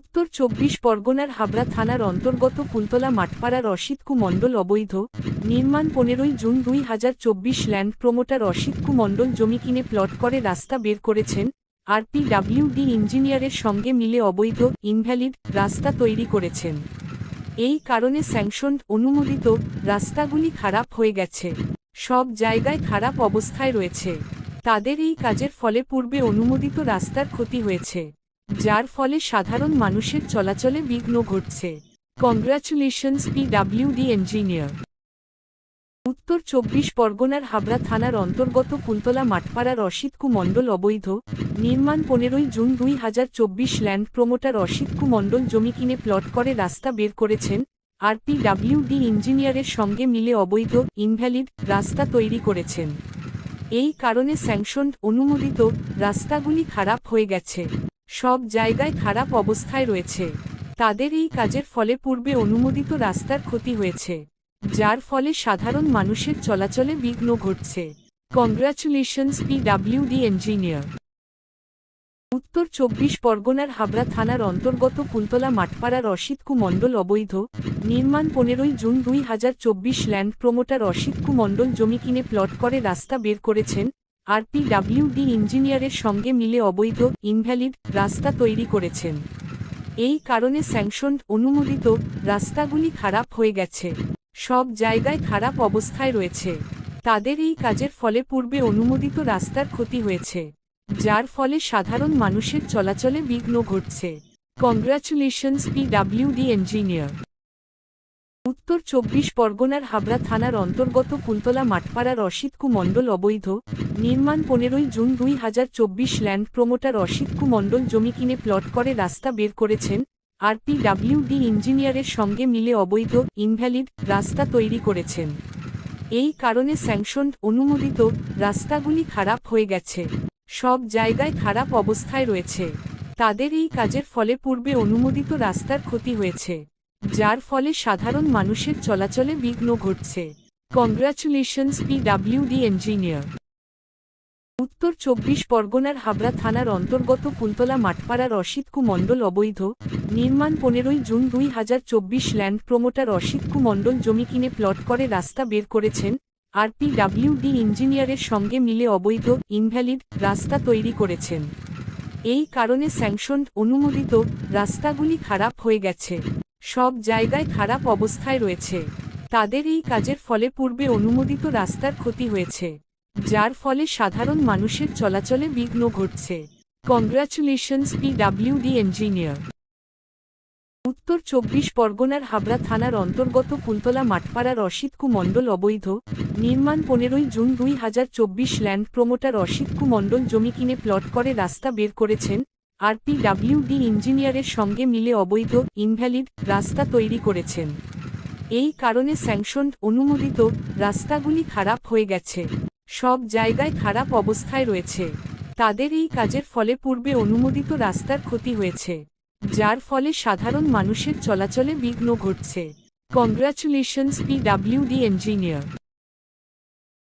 উত্তর চব্বিশ পরগনার হাবড়া থানার অন্তর্গত ফুলতলা মাঠপাড়ার অসিতকু মণ্ডল অবৈধ, নির্মাণ পনেরোই জুন দুই হাজার চব্বিশ ল্যান্ড প্রমোটার অসিতকু মণ্ডল জমি কিনে প্লট করে রাস্তা বের করেছেন, আরপিডাব্লিউডি ইঞ্জিনিয়ারের সঙ্গে মিলে অবৈধ, ইনভ্যালিড রাস্তা তৈরি করেছেন। এই কারণে স্যাংশন অনুমোদিত, রাস্তাগুলি খারাপ হয়ে গেছে। সব জায়গায় খারাপ অবস্থায় রয়েছে। তাদের এই কাজের ফলে পূর্বে অনুমোদিত রাস্তার ক্ষতি হয়েছে। যার ফলে সাধারণ মানুষের চলাচলে বিঘ্ন ঘটছে। কংগ্রাচুলেশনস পিডাব্লিউডি ইঞ্জিনিয়ার উত্তর চব্বিশ পরগনার হাবড়া থানার অন্তর্গত ফুলতলা মাঠপাড়ার অসিতকু মণ্ডল অবৈধ, নির্মাণ পনেরোই জুন দুই হাজার চব্বিশ ল্যান্ড প্রমোটার অসিতকু মণ্ডল জমি কিনে প্লট করে রাস্তা বের করেছেন আরপিডাব্লিউডি ইঞ্জিনিয়ারের সঙ্গে মিলে অবৈধ, ইনভ্যালিড রাস্তা তৈরি করেছেন। এই কারণে স্যাংশন অনুমোদিত রাস্তাগুলি খারাপ হয়ে গেছে। সব জায়গায় খারাপ অবস্থায় রয়েছে। তাদের এই কাজের ফলে পূর্বে অনুমোদিত রাস্তার ক্ষতি হয়েছে, যার ফলে সাধারণ মানুষের চলাচলে বিঘ্ন ঘটছে। কংগ্রাচুলেশনস পি পিডাব্লিউডি ইঞ্জিনিয়ার উত্তর চব্বিশ পরগনার হাবড়া থানার অন্তর্গত ফুলতলা মাঠপাড়ার অসিতকু মণ্ডল অবৈধ, নির্মাণ পনেরোই জুন দুই হাজার চব্বিশ ল্যান্ড প্রমোটার অসিতকু মণ্ডল জমি কিনে প্লট করে রাস্তা বের করেছেন, আরপিডাব্লিউডি ইঞ্জিনিয়ারের সঙ্গে মিলে অবৈধ, ইনভ্যালিড রাস্তা তৈরি করেছেন। এই কারণে স্যাংশন অনুমোদিত, রাস্তাগুলি খারাপ হয়ে গেছে। সব জায়গায় খারাপ অবস্থায় রয়েছে। তাদের এই কাজের ফলে পূর্বে অনুমোদিত রাস্তার ক্ষতি হয়েছে। যার ফলে সাধারণ মানুষের চলাচলে বিঘ্ন ঘটছে। কংগ্রাচুলেশনস পিডাব্লিউডি ইঞ্জিনিয়ার উত্তর চব্বিশ পরগনার হাবড়া থানার অন্তর্গত ফুলতলা মাঠপাড়ার অসিতকু মণ্ডল অবৈধ, নির্মাণ পনেরোই জুন দুই হাজার চব্বিশ ল্যান্ড প্রমোটার অসিতকু মণ্ডল জমি কিনে প্লট করে রাস্তা বের করেছেন আরপিডাব্লিউডি ইঞ্জিনিয়ারের সঙ্গে মিলে অবৈধ ইনভ্যালিড রাস্তা তৈরি করেছেন। এই কারণে স্যাংশন অনুমোদিত, রাস্তাগুলি খারাপ হয়ে গেছে। সব জায়গায় খারাপ অবস্থায় রয়েছে। তাদের এই কাজের ফলে পূর্বে অনুমোদিত রাস্তার ক্ষতি হয়েছে, যার ফলে সাধারণ মানুষের চলাচলে বিঘ্ন ঘটছে। কংগ্রাচুলেশনস পিডাব্লিউডি ইঞ্জিনিয়ার উত্তর চব্বিশ পরগনার হাবড়া থানার অন্তর্গত ফুলতলা মাঠপাড়ার অসিতকু মণ্ডল অবৈধ, নির্মাণ পনেরোই জুন দুই হাজার চব্বিশ ল্যান্ড প্রমোটার অসিতকু মণ্ডল জমি কিনে প্লট করে রাস্তা বের করেছেন আরপিডাব্লিউডি ইঞ্জিনিয়ারের সঙ্গে মিলে অবৈধ, ইনভ্যালিড রাস্তা তৈরি করেছেন। এই কারণে স্যাংশন অনুমোদিত রাস্তাগুলি খারাপ হয়ে গেছে। সব জায়গায় খারাপ অবস্থায় রয়েছে। তাদের এই কাজের ফলে পূর্বে অনুমোদিত রাস্তার ক্ষতি হয়েছে, যার ফলে সাধারণ মানুষের চলাচলে বিঘ্ন ঘটছে। কংগ্রাচুলেশনস পিডাব্লিউডি ইঞ্জিনিয়ার উত্তর চব্বিশ পরগনার হাবড়া থানার অন্তর্গত ফুলতলা মাঠপাড়ার অসিতকু মণ্ডল অবৈধ, নির্মাণ পনেরোই জুন দুই হাজার চব্বিশ ল্যান্ড প্রমোটার অসিতকু মণ্ডল জমি কিনে প্লট করে রাস্তা বের করেছেন, আরপিডাব্লিউডি ইঞ্জিনিয়ারের সঙ্গে মিলে অবৈধ, ইনভ্যালিড রাস্তা তৈরি করেছেন। এই কারণে স্যাংশন অনুমোদিত, রাস্তাগুলি খারাপ হয়ে গেছে, সব জায়গায় খারাপ অবস্থায় রয়েছে। তাদের এই কাজের ফলে পূর্বে অনুমোদিত রাস্তার ক্ষতি হয়েছে। যার ফলে সাধারণ মানুষের চলাচলে বিঘ্ন ঘটছে। কংগ্রাচুলেশনস পিডাব্লিউডি ইঞ্জিনিয়ার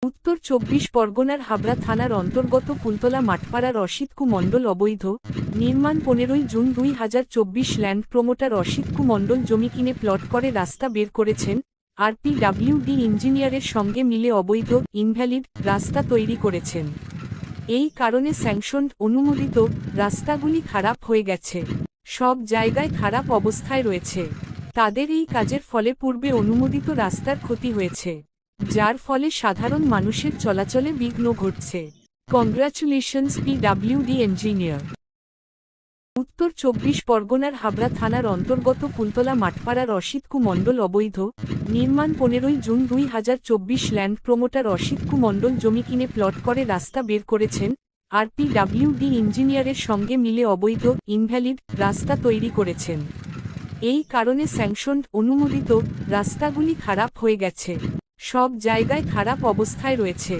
উত্তর চব্বিশ পরগনার হাবড়া থানার অন্তর্গত ফুলতলা মাঠপাড়ার অসিতকু মণ্ডল অবৈধ, নির্মাণ পনেরোই জুন দুই হাজার চব্বিশ ল্যান্ড প্রমোটার অসিতকু মণ্ডল জমি কিনে প্লট করে রাস্তা বের করেছেন আরপিডাব্লিউডি ইঞ্জিনিয়ারের সঙ্গে মিলে অবৈধ ইনভ্যালিড রাস্তা তৈরি করেছেন। এই কারণে স্যাংশন অনুমোদিত, রাস্তাগুলি খারাপ হয়ে গেছে। সব জায়গায় খারাপ অবস্থায় রয়েছে। তাদের এই কাজের ফলে পূর্বে অনুমোদিত রাস্তার ক্ষতি হয়েছে, যার ফলে সাধারণ মানুষের চলাচলে বিঘ্ন ঘটছে। কংগ্রাচুলেশনস পিডাব্লিউডি ইঞ্জিনিয়ার উত্তর চব্বিশ পরগনার হাবড়া থানার অন্তর্গত ফুলতলা মাঠপাড়ার অসিতকু মণ্ডল অবৈধ, নির্মাণ পনেরোই জুন দুই হাজার চব্বিশ ল্যান্ড প্রমোটার অসিতকু মণ্ডল জমি কিনে প্লট করে রাস্তা বের করেছেন আরপিডাব্লিউডি ইঞ্জিনিয়ারের সঙ্গে মিলে অবৈধ, ইনভ্যালিড রাস্তা তৈরি করেছেন। এই কারণে স্যাংশন অনুমোদিত রাস্তাগুলি খারাপ হয়ে গেছে। সব জায়গায় খারাপ অবস্থায় রয়েছে।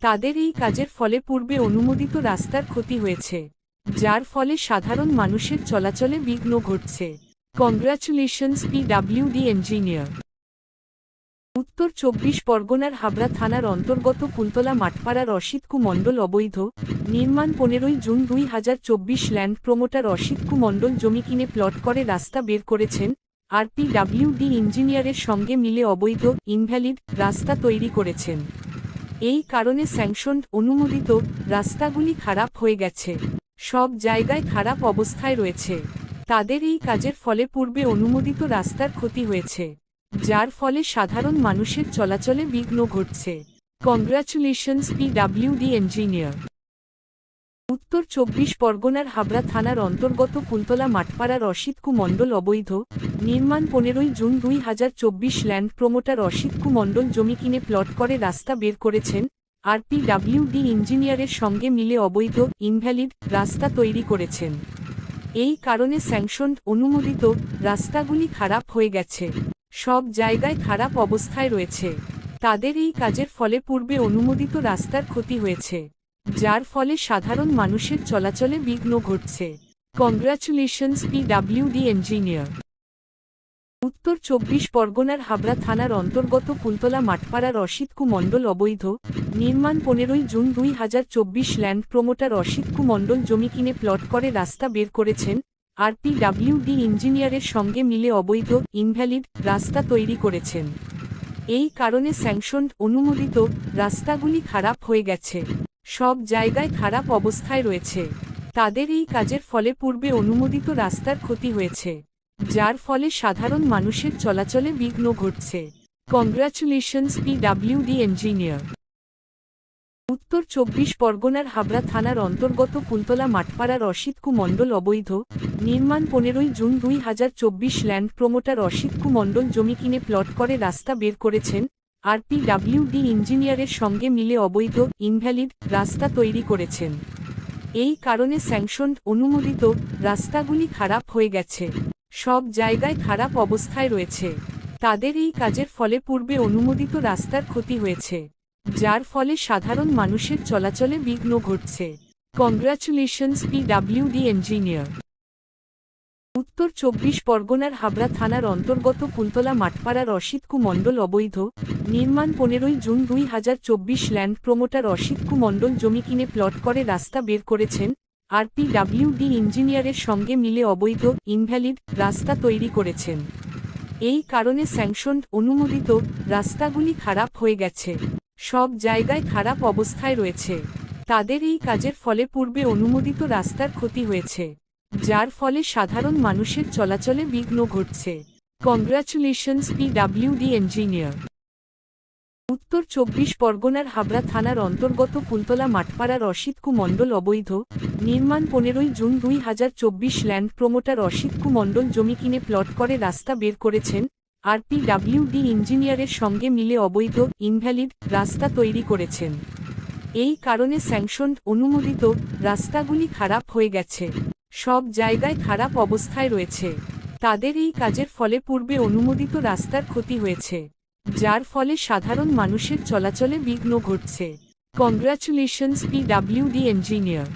তাদের এই কাজের ফলে পূর্বে অনুমোদিত রাস্তার ক্ষতি হয়েছে, যার ফলে সাধারণ মানুষের চলাচলে বিঘ্ন ঘটছে। কংগ্রাচুলেশনস পিডাব্লিউডি ইঞ্জিনিয়ার উত্তর চব্বিশ পরগনার হাবড়া থানার অন্তর্গত ফুলতলা মাঠপাড়ার অসিত কুমণ্ডল অবৈধ। নির্মাণ পনেরোই জুন দুই হাজার চব্বিশ ল্যান্ড প্রমোটার অসিত কুমণ্ডল জমি কিনে প্লট করে রাস্তা বের করেছেন। আরপিডাব্লিউডি ইঞ্জিনিয়ারের সঙ্গে মিলে অবৈধ, ইনভ্যালিড রাস্তা তৈরি করেছেন। এই কারণে স্যাংশন অনুমোদিত, রাস্তাগুলি খারাপ হয়ে গেছে। সব জায়গায় খারাপ অবস্থায় রয়েছে। তাদের এই কাজের ফলে পূর্বে অনুমোদিত রাস্তার ক্ষতি হয়েছে। যার ফলে সাধারণ মানুষের চলাচলে বিঘ্ন ঘটছে। কংগ্রাচুলেশনস পিডাব্লিউডি ইঞ্জিনিয়ার উত্তর চব্বিশ পরগনার হাবড়া থানার অন্তর্গত ফুলতলা মাঠপাড়ার অসিত কুমণ্ডল অবৈধ, নির্মাণ পনেরোই জুন দুই হাজার চব্বিশ ল্যান্ড প্রমোটার অসিত কুমণ্ডল জমি কিনে প্লট করে রাস্তা বের করেছেন আরপিডাব্লিউডি ইঞ্জিনিয়ারের সঙ্গে মিলে অবৈধ ইনভ্যালিড রাস্তা তৈরি করেছেন। এই কারণে স্যাংশন অনুমোদিত, রাস্তাগুলি খারাপ হয়ে গেছে। সব জায়গায় খারাপ অবস্থায় রয়েছে। তাদের এই কাজের ফলে পূর্বে অনুমোদিত রাস্তার ক্ষতি হয়েছে, যার ফলে সাধারণ মানুষের চলাচলে বিঘ্ন ঘটছে। কংগ্রাচুলেশনস পিডাব্লিউডি ইঞ্জিনিয়ার উত্তর চব্বিশ পরগনার হাবড়া থানার অন্তর্গত ফুলতলা মাঠপাড়ার অসিত কুমণ্ডল অবৈধ, নির্মাণ পনেরোই জুন দুই হাজার চব্বিশ ল্যান্ড প্রমোটার অসিত কুমণ্ডল জমি কিনে প্লট করে রাস্তা বের করেছেন আরপিডাব্লিউডি ইঞ্জিনিয়ারের সঙ্গে মিলে অবৈধ, ইনভ্যালিড রাস্তা তৈরি করেছেন। এই কারণে স্যাংশন অনুমোদিত রাস্তাগুলি খারাপ হয়ে গেছে। সব জায়গায় খারাপ অবস্থায় রয়েছে। তাদের এই কাজের ফলে পূর্বে অনুমোদিত রাস্তার ক্ষতি হয়েছে, যার ফলে সাধারণ মানুষের চলাচলে বিঘ্ন ঘটছে। কংগ্রাচুলেশনস পিডাব্লিউডি ইঞ্জিনিয়ার উত্তর চব্বিশ পরগনার হাবড়া থানার অন্তর্গত ফুলতলা মাঠপাড়ার অসিত কুমণ্ডল অবৈধ, নির্মাণ পনেরোই জুন দুই হাজার চব্বিশ ল্যান্ড প্রমোটার অসিত কুমণ্ডল জমি কিনে প্লট করে রাস্তা বের করেছেন, আরপিডাব্লিউডি ইঞ্জিনিয়ারের সঙ্গে মিলে অবৈধ, ইনভ্যালিড রাস্তা তৈরি করেছেন। এই কারণে স্যাংশন অনুমোদিত, রাস্তাগুলি খারাপ হয়ে গেছে। সব জায়গায় খারাপ অবস্থায় রয়েছে। তাদের এই কাজের ফলে পূর্বে অনুমোদিত রাস্তার ক্ষতি হয়েছে। যার ফলে সাধারণ মানুষের চলাচলে বিঘ্ন ঘটছে। কংগ্রাচুলেশনস পিডাব্লিউডি ইঞ্জিনিয়ার উত্তর চব্বিশ পরগনার হাবড়া থানার অন্তর্গত ফুলতলা মাঠপাড়ার অসিত কুমণ্ডল অবৈধ, নির্মাণ পনেরোই জুন দুই হাজার চব্বিশ ল্যান্ড প্রমোটার অসিত কুমণ্ডল জমি কিনে প্লট করে রাস্তা বের করেছেন আরপিডাব্লিউডি ইঞ্জিনিয়ারের সঙ্গে মিলে অবৈধ ইনভ্যালিড রাস্তা তৈরি করেছেন। এই কারণে স্যাংশন অনুমোদিত, রাস্তাগুলি খারাপ হয়ে গেছে। সব জায়গায় খারাপ অবস্থায় রয়েছে। তাদের এই কাজের ফলে পূর্বে অনুমোদিত রাস্তার ক্ষতি হয়েছে, যার ফলে সাধারণ মানুষের চলাচলে বিঘ্ন ঘটছে। কংগ্রাচুলেশনস পিডাব্লিউডি ইঞ্জিনিয়ার উত্তর চব্বিশ পরগনার হাবড়া থানার অন্তর্গত ফুলতলা মাঠপাড়ার অসিত কুমণ্ডল অবৈধ, নির্মাণ পনেরোই জুন দুই হাজার চব্বিশ ল্যান্ড প্রমোটার অসিত কুমণ্ডল জমি কিনে প্লট করে রাস্তা বের করেছেন আরপিডাব্লিউডি ইঞ্জিনিয়ারের সঙ্গে মিলে অবৈধ, ইনভ্যালিড রাস্তা তৈরি করেছেন। এই কারণে স্যাংশন অনুমোদিত রাস্তাগুলি খারাপ হয়ে গেছে। সব জায়গায় খারাপ অবস্থায় রয়েছে। তাদের এই কাজের ফলে পূর্বে অনুমোদিত রাস্তার ক্ষতি হয়েছে, যার ফলে সাধারণ মানুষের চলাচলে বিঘ্ন ঘটছে। কংগ্রাচুলেশনস পিডাব্লিউডি ইঞ্জিনিয়ার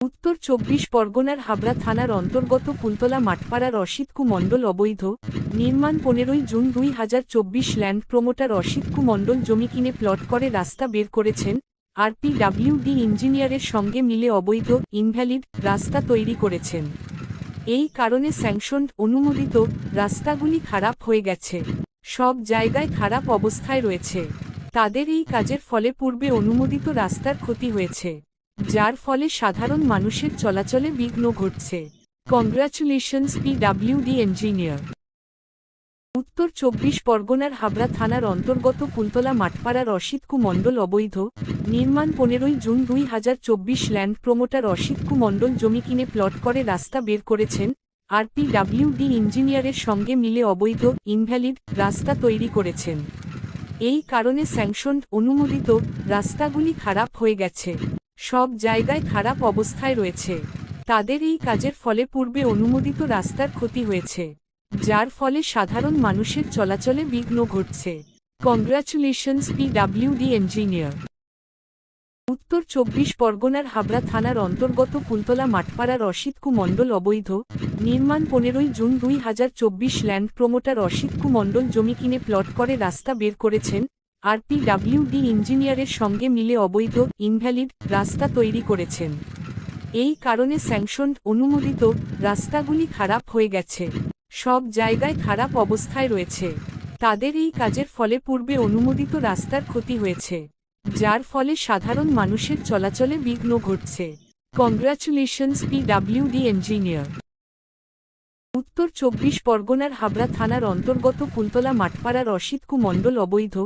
উত্তর চব্বিশ পরগনার হাবড়া থানার অন্তর্গত ফুলতলা মাঠপাড়ার অসিত কুমণ্ডল অবৈধ, নির্মাণ পনেরোই জুন দুই হাজার চব্বিশ ল্যান্ড প্রমোটার অসিত কুমণ্ডল জমি কিনে প্লট করে রাস্তা বের করেছেন, আরপিডাব্লিউডি ইঞ্জিনিয়ারের সঙ্গে মিলে অবৈধ, ইনভ্যালিড রাস্তা তৈরি করেছেন। এই কারণে স্যাংশন অনুমোদিত, রাস্তাগুলি খারাপ হয়ে গেছে। সব জায়গায় খারাপ অবস্থায় রয়েছে। তাদের এই কাজের ফলে পূর্বে অনুমোদিত রাস্তার ক্ষতি হয়েছে। যার ফলে সাধারণ মানুষের চলাচলে বিঘ্ন ঘটছে। কংগ্রাচুলেশনস পিডাব্লিউডি ইঞ্জিনিয়ার উত্তর চব্বিশ পরগনার হাবড়া থানার অন্তর্গত ফুলতলা মাঠপাড়ার অসিত কুমণ্ডল অবৈধ। নির্মাণ পনেরোই জুন দুই হাজার চব্বিশ ল্যান্ড প্রমোটার অসিত কুমণ্ডল জমি কিনে প্লট করে রাস্তা বের করেছেন। আর আরপিডাব্লিউডি ইঞ্জিনিয়ারের সঙ্গে মিলে অবৈধ ইনভ্যালিড রাস্তা তৈরি করেছেন। এই কারণে স্যাংশন অনুমোদিত রাস্তাগুলি খারাপ হয়ে গেছে। সব জায়গায় খারাপ অবস্থায় রয়েছে। তাদের এই কাজের ফলে পূর্বে অনুমোদিত রাস্তার ক্ষতি হয়েছে, যার ফলে সাধারণ মানুষের চলাচলে বিঘ্ন ঘটছে। কংগ্রাচুলেশনস পিডাব্লিউডি ইঞ্জিনিয়ার উত্তর চব্বিশ পরগনার হাবড়া থানার অন্তর্গত ফুলতলা মাঠপাড়ার অসিতকু মণ্ডল অবৈধ, নির্মাণ পনেরোই জুন দুই হাজার চব্বিশ ল্যান্ড প্রমোটার অসিতকু মণ্ডল জমি কিনে প্লট করে রাস্তা বের করেছেন আরপিডাব্লিউডি ইঞ্জিনিয়ারের সঙ্গে মিলে অবৈধ, ইনভ্যালিড রাস্তা তৈরি করেছেন। এই কারণে স্যাংশন অনুমোদিত রাস্তাগুলি খারাপ হয়ে গেছে। সব জায়গায় খারাপ অবস্থায় রয়েছে। তাদের এই কাজের ফলে পূর্বে অনুমোদিত রাস্তার ক্ষতি হয়েছে, যার ফলে সাধারণ মানুষের চলাচলে বিঘ্ন ঘটছে। Congratulations PWD engineer. উত্তর চব্বিশ পরগনার হাবড়া থানার অন্তর্গত ফুলতলা মাঠপাড়ার অসিতকু মণ্ডল অবৈধ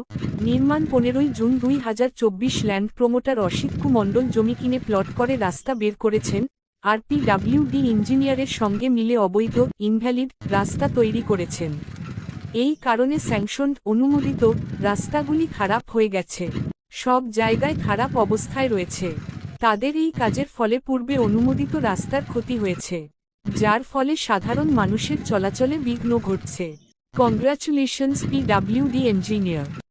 নির্মাণ পনেরোই জুন দুই হাজার চব্বিশ ল্যান্ড প্রমোটার অসিতকু মণ্ডল জমি কিনে প্লট করে রাস্তা বের করেছেন। আর আরপিডাব্লিউডি ইঞ্জিনিয়ারের সঙ্গে মিলে অবৈধ, ইনভ্যালিড রাস্তা তৈরি করেছেন। এই কারণে স্যাংশনড অনুমোদিত রাস্তাগুলি খারাপ হয়ে গেছে। সব জায়গায় খারাপ অবস্থায় রয়েছে। তাদের এই কাজের ফলে পূর্বে অনুমোদিত রাস্তার ক্ষতি হয়েছে। যার ফলে সাধারণ মানুষের চলাচলে বিঘ্ন ঘটছে। Congratulations PWD engineer